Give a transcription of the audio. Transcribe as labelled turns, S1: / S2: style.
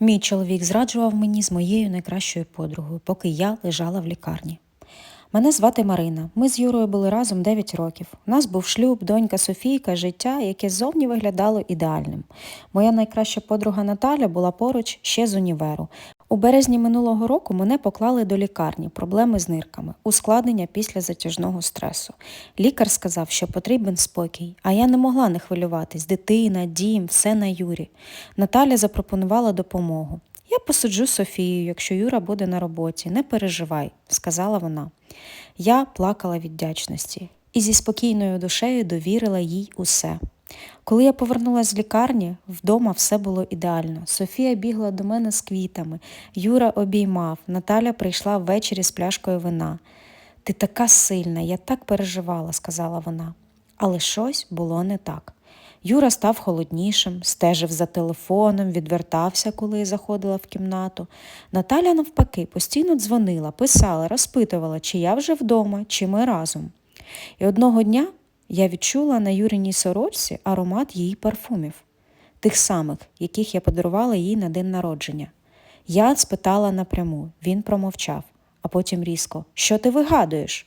S1: Мій чоловік зраджував мені з моєю найкращою подругою, поки я лежала в лікарні. Мене звати Марина. Ми з Юрою були разом 9 років. У нас був шлюб, донька Софійка, життя, яке зовні виглядало ідеальним. Моя найкраща подруга Наталя була поруч ще з універу. У березні минулого року мене поклали до лікарні, проблеми з нирками, ускладнення після затяжного стресу. Лікар сказав, що потрібен спокій, а я не могла не хвилюватись. Дитина, дім, все на Юрі. Наталя запропонувала допомогу. Я посиджу з Софією, якщо Юра буде на роботі. Не переживай, сказала вона. Я плакала від вдячності і зі спокійною душею довірила їй усе. Коли я повернулася з лікарні, вдома все було ідеально. Софія бігла до мене з квітами, Юра обіймав, Наталя прийшла ввечері з пляшкою вина. Ти така сильна, я так переживала, сказала вона. Але щось було не так. Юра став холоднішим, стежив за телефоном, відвертався, коли заходила в кімнату. Наталя, навпаки, постійно дзвонила, писала, розпитувала, чи я вже вдома, чи ми разом. І одного дня я відчула на Юриній сорочці аромат її парфумів, тих самих, яких я подарувала їй на день народження. Я спитала напряму, він промовчав, а потім різко: Що ти вигадуєш?